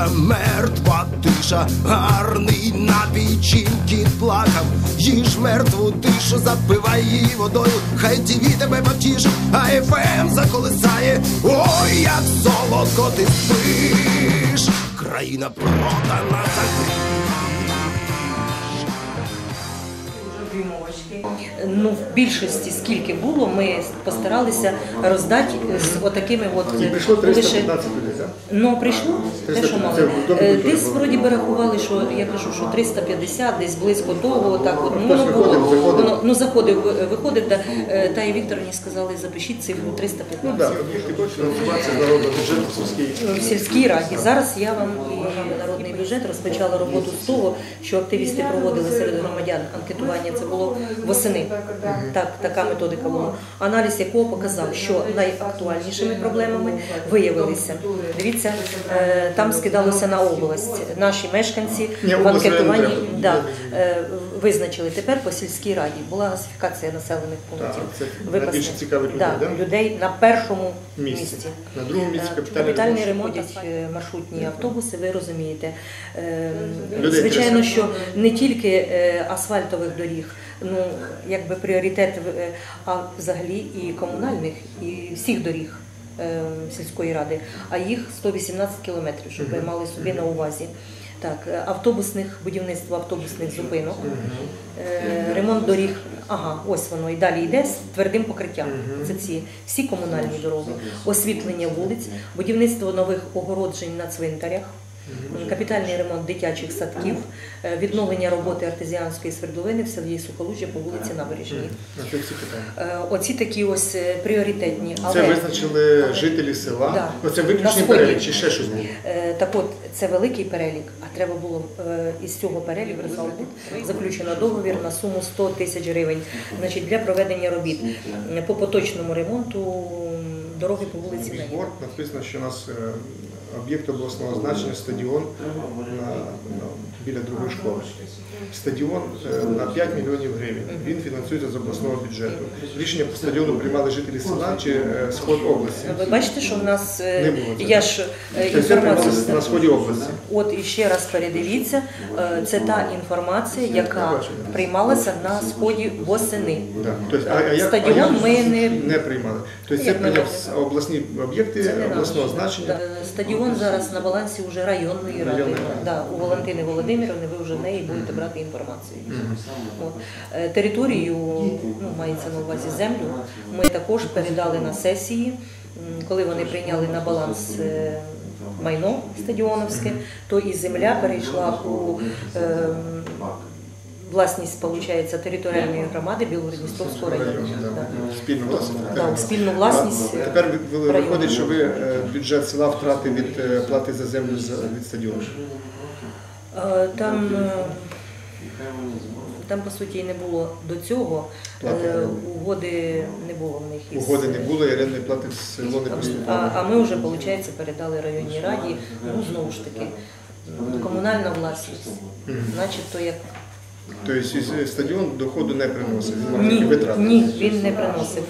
тиша, мертва тиша, гарний напій кіт плакав, їж мертву тишу, запивай її водою, хай тіві тебе потішить, а ефем заколисає. Ой, як солодко ти спиш, країна продана за Ну, в більшості скільки було, ми постаралися роздати з отакими от І прийшло лише 315 людей, так? Ну, прийшло те, що мали. Е, Десь вроді би рахували, що я кажу, що 350, десь близько того, так от. Хтось Ну, виходив, було, заходив. воно, ну, заходив, ви- виходив, та, е, та і Вікторовні сказали, запишіть цифру Ну 315. так, об'єкти хочуть фінансуватися з народного бюджету сільський. В сільській раді. Зараз я вам і народний бюджет розпочала роботу з того, що активісти проводили серед громадян анкетування. Це було восени. Так, така методика була. Аналіз якого показав, що найактуальнішими проблемами виявилися. Дивіться, е, там скидалося на область. Наші мешканці в анкетуванні да, е, визначили тепер по сільській раді. Була газифікація населених пунктів. Випасних. найбільше цікавить людей, да, да? людей на першому Місці. місці. На другому місці капітальний Капітальний ремонт. ремонт е, маршрутні автобуси, ви розумієте. Людей Звичайно, що не тільки асфальтових доріг, ну якби пріоритет, е, а взагалі і комунальних, і всіх доріг е, сільської ради, а їх 118 кілометрів, щоб ви мали собі на увазі. Так, е, автобусних будівництво автобусних зупинок, ремонт доріг. Ага, ось воно. І далі йде з твердим покриттям. Це ці всі комунальні дороги, освітлення вулиць, будівництво нових огороджень на цвинтарях. Капітальний ремонт дитячих садків, е, відновлення роботи артезіанської свердловини в селі Сухолужжя по вулиці Набережній. Це. Е, Оці такі ось е, пріоритетні. Це визначили жителі села. Да. Оце На виключний перелік чи ще щось було? Так от, це великий перелік, а треба було із цього переліку заключено договір на суму 100 тисяч гривень значить, для проведення робіт по поточному ремонту дороги по вулиці Леніна. Написано, що нас об'єкт обласного значення стадіон на, на- біля другої школи. Стадіон е, на 5 мільйонів гривень. Він фінансується з обласного бюджету. Рішення по стадіону приймали жителі села чи е, сход області. Ви бачите, що в нас е, Не було це. я ж інформацію. на сході області. От і ще раз передивіться, це та інформація, яка приймалася на сході восени. Да. Тобто, а, а як, Стадіон ми не- не приймали. Тобто це прийняв обласні об'єкти обласного значення. Да. Стадіон зараз на балансі вже районної ради. Да, у Валентини Володимирівни ви вже в неї будете брати інформацію. От. Е, Територію, ну, мається на увазі землю, ми також передали на сесії, коли вони прийняли на баланс е, майно стадіоновське, то і земля перейшла у е, власність, виходить, територіальної громади Білгородністровського району. Спільну власність. У спільну власність. е, Тепер виходить, що ви е, бюджет села втратив від е, плати за землю з- від стадіону. Там, там по суті і не було до цього. Угоди не було в них. із- Угоди не було, і орендної плати в село не А, поступало. а ми вже, виходить, передали районній раді, ну знову ж таки, комунальна власність. Значить, то як Тобто стадіон доходу не приносить, він мав тільки ні, витрати. ні, він не приносив.